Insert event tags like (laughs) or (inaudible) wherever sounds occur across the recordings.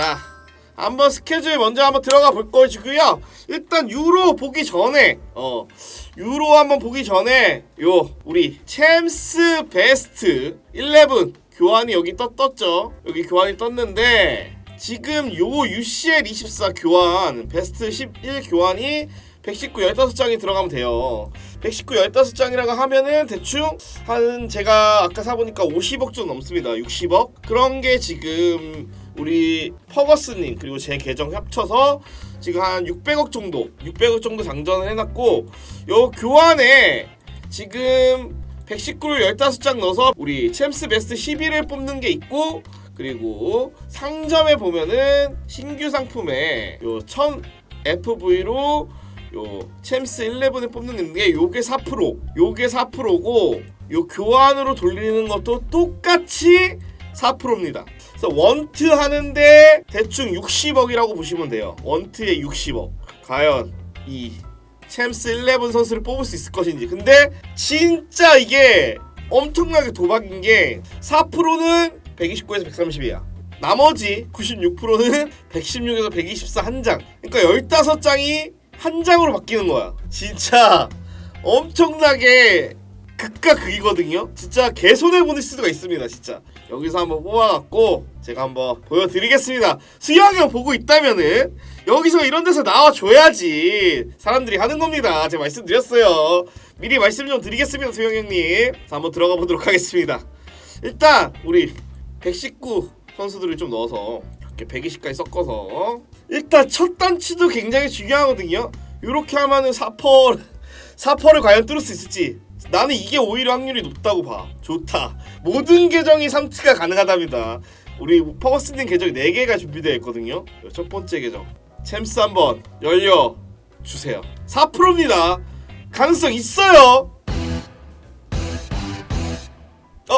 자, 한번 스케줄 먼저 한번 들어가 볼 것이고요. 일단 유로 보기 전에 어 유로 한번 보기 전에 요 우리 챔스 베스트 11 교환이 여기 떴 떴죠. 여기 교환이 떴는데 지금 요 UCL 24 교환 베스트 11 교환이 119 15장이 들어가면 돼요. 119 15장이라고 하면은 대충 한 제가 아까 사보니까 50억 좀 넘습니다. 60억 그런 게 지금 우리 퍼거스님 그리고 제 계정 합쳐서 지금 한 600억 정도 600억 정도 장전을 해놨고 요 교환에 지금 119를 15장 넣어서 우리 챔스 베스트 11을 뽑는 게 있고 그리고 상점에 보면은 신규 상품에 요 1000 FV로 요 챔스 11을 뽑는 게 요게 4% 요게 4%고 요 교환으로 돌리는 것도 똑같이 4%입니다. 그래서 원트 하는데 대충 60억이라고 보시면 돼요. 원트에 60억. 과연 이 챔스 11 선수를 뽑을 수 있을 것인지. 근데 진짜 이게 엄청나게 도박인 게 4%는 129에서 130이야. 나머지 96%는 116에서 124 한 장. 그러니까 15장이 한 장으로 바뀌는 거야. 진짜 엄청나게 극과 극이거든요. 진짜 개손해 보는 수가 있습니다. 진짜 여기서 한번 뽑아갖고 제가 한번 보여드리겠습니다. 수영이 형 보고 있다면은 여기서 이런 데서 나와줘야지 사람들이 하는 겁니다. 제가 말씀드렸어요. 미리 말씀 좀 드리겠습니다, 수영 형님. 자, 한번 들어가 보도록 하겠습니다. 일단 우리 119 선수들을 좀 넣어서 이렇게 120까지 섞어서 일단 첫 단치도 굉장히 중요하거든요. 이렇게 하면은 4퍼 4퍼를 과연 뚫을 수 있을지 나는 이게 오히려 확률이 높다고 봐. 좋다. 모든 계정이 3트가 가능하답니다. 우리 퍼거스님 계정이 4개가 준비되어 있거든요. 첫 번째 계정. 챔스 한번 열려 주세요. 4%입니다. 가능성 있어요. 어?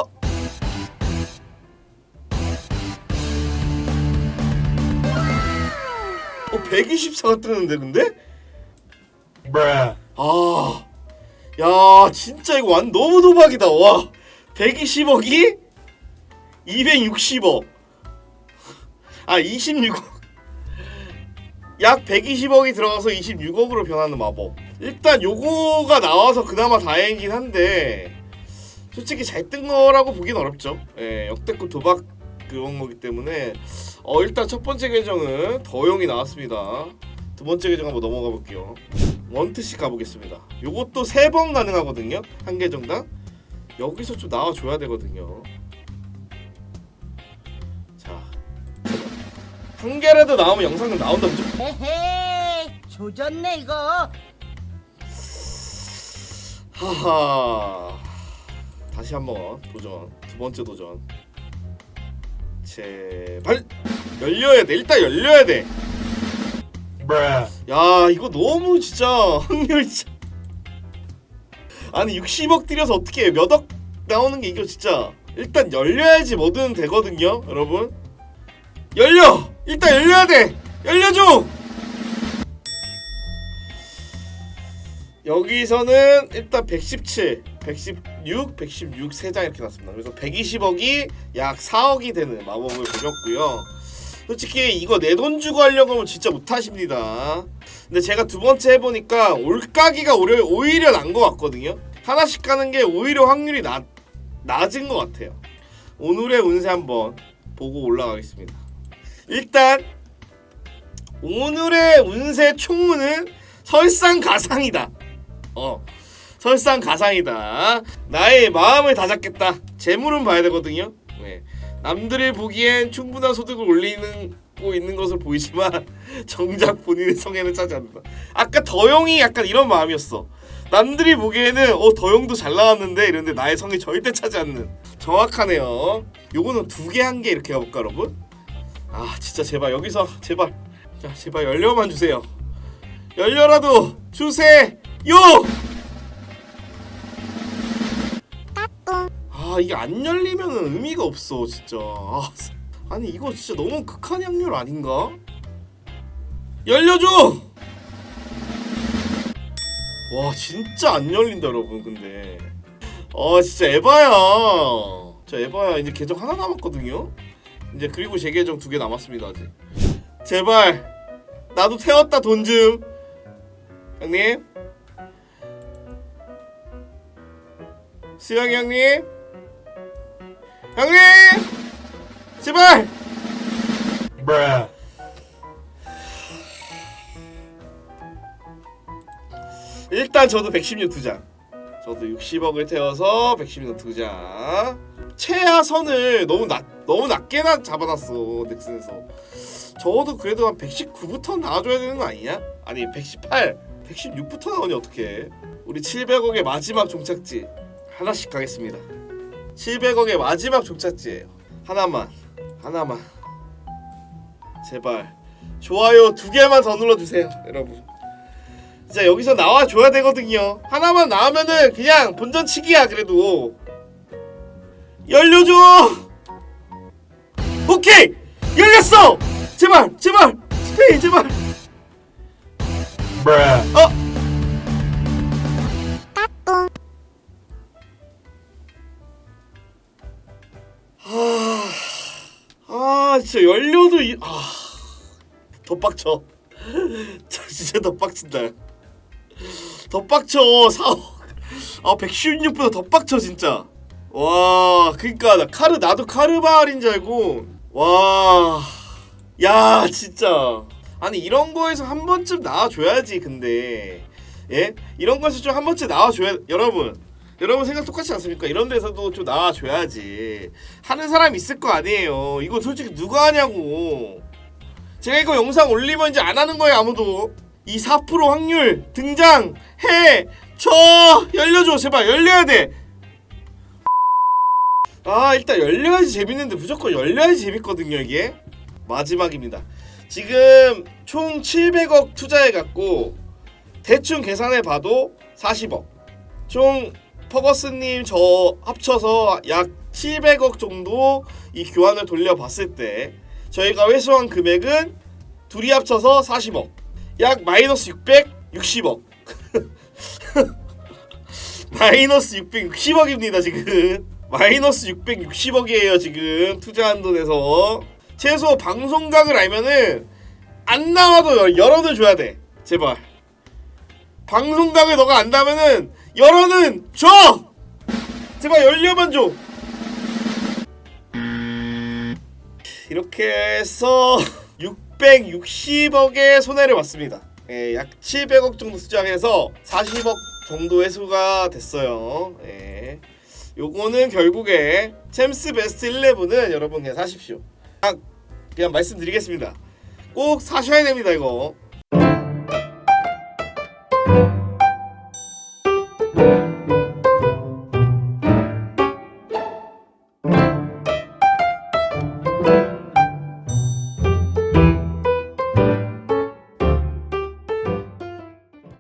어 124가 뜨는데 근데? 아, 야, 진짜 이거 완 너무 도박이다. 와, 120억이 260억. 아, 26억. 약 120억이 들어가서 26억으로 변하는 마법. 일단 요거가 나와서 그나마 다행이긴 한데 솔직히 잘 뜬 거라고 보긴 어렵죠. 예, 역대급 도박 그런 거기 때문에 어 일단 첫 번째 계정은 더용이 나왔습니다. 두 번째 계정 한번 넘어가 볼게요. 원트씩 가보겠습니다. 요것도 세 번 가능하거든요. 한 계정당. 여기서 좀 나와줘야 되거든요. 한 개라도 나오면 영상은 나온다 무조건. 헤헤 조졌네 이거 하하. 다시 한번 도전. 두 번째 도전. 제발 열려야 돼. 일단 열려야 돼. 야 이거 너무 진짜 확률 진짜 아니 60억 들여서 어떻게 몇억 나오는 게 이거 진짜 일단 열려야지 뭐든 되거든요 여러분 열려 일단 열려야 돼 열려줘 여기서는 일단 117 116 116 3장 이렇게 났습니다 그래서 120억이 약 4억이 되는 마법을 보셨고요 솔직히 이거 내 돈 주고 하려고 하면 진짜 못하십니다. 근데 제가 두 번째 해보니까 올가기가 오히려, 오히려 난 것 같거든요. 하나씩 가는 게 오히려 확률이 낮, 낮은 것 같아요. 오늘의 운세 한번 보고 올라가겠습니다. 일단 오늘의 운세 총무는 설상가상이다. 어, 설상가상이다. 나의 마음을 다잡겠다. 재물은 봐야 되거든요. 네. 남들이 보기엔 충분한 소득을 올리는 고 있는 것으로 보이지만 (laughs) 정작 본인의 성에는 차지 않는다. 아까 더용이 약간 이런 마음이었어. 남들이 보기에는 어 더용도 잘 나왔는데 이런데 나의 성이 절대 차지 않는. 정확하네요. 요거는 두 개 한 개 이렇게 가볼까 여러분? 아 진짜 제발 여기서 제발 자 제발 열려만 주세요. 열려라도 주세요. 아 이게 안 열리면은 의미가 없어 진짜 아, 아니 이거 진짜 너무 극한 확률 아닌가? 열려줘! 와 진짜 안 열린다 여러분 근데 아 진짜 에바야 저 에바야 이제 계정 하나 남았거든요 이제 그리고 재계정 두 개 남았습니다 아직. 제발 나도 태웠다 돈 좀. 형님. 수영이 형님. 형님! 제발! Bruh. 일단 저도 116 두장 저도 60억을 태워서 116 두장 최하선을 너무 낮 너무 낮게 나 잡아놨어 넥슨에서. 적어도 그래도 한 119부터 나와줘야 되는 거 아니냐? 아니 118 116부터 나오니 어떡해? 우리 700억의 마지막 종착지 하나씩 가겠습니다. 700억의 마지막 종착지예요. 하나만 하나만. 제발. 좋아요 두 개만 더 눌러주세요 여러분. 진짜 여기서 나와줘야 되거든요. 하나만 나오면은 그냥 본전 치기야 그래도. 열려줘 오케이 열렸어 제발 제발 스페인 제발 Bruh. 어 아, 아 진짜 열려도 이, 아, 더 빡쳐. (laughs) 자, 진짜 더 빡친다. 더 빡쳐. 4억. 아, 116보다 더 빡쳐 진짜. 와, 그니까 나 카르 나도 카르바알인 줄 알고. 와, 야 진짜. 아니 이런 거에서 한 번쯤 나와줘야지. 근데 예, 이런 거에서 좀 한 번쯤 나와줘야 여러분. 여러분 생각 똑같지 않습니까? 이런 데서도 좀 나와줘야지. 하는 사람 있을 거 아니에요. 이거 솔직히 누가 하냐고. 제가 이거 영상 올리면 이제 안 하는 거예요 아무도. 이 4% 확률 등장 해. 저 열려줘 제발 열려야 돼. 아 일단 열려야지 재밌는데 무조건 열려야지 재밌거든요 이게. 마지막입니다. 지금 총 700억 투자해 갖고 대충 계산해 봐도 40억. 총 퍼거스님 저 합쳐서 약 700억 정도 이 교환을 돌려봤을 때 저희가 회수한 금액은 둘이 합쳐서 40억. 약 마이너스 660억. (laughs) 마이너스 660억입니다 지금. 마이너스 660억이에요 지금 투자한 돈에서. 최소 방송각을 알면은 안 나와도 열- 열어는 줘야 돼. 제발. 방송각을 너가 안다면은 열어는 줘. 제발 열려만 줘. 이렇게 해서 660억의 손해를 봤습니다. 예, 약 700억 정도 투자해서 40억 정도 회수가 됐어요. 예. 요거는 결국에 챔스 베스트 11은 여러분 그냥 사십시오. 그냥, 그냥 말씀드리겠습니다. 꼭 사셔야 됩니다 이거.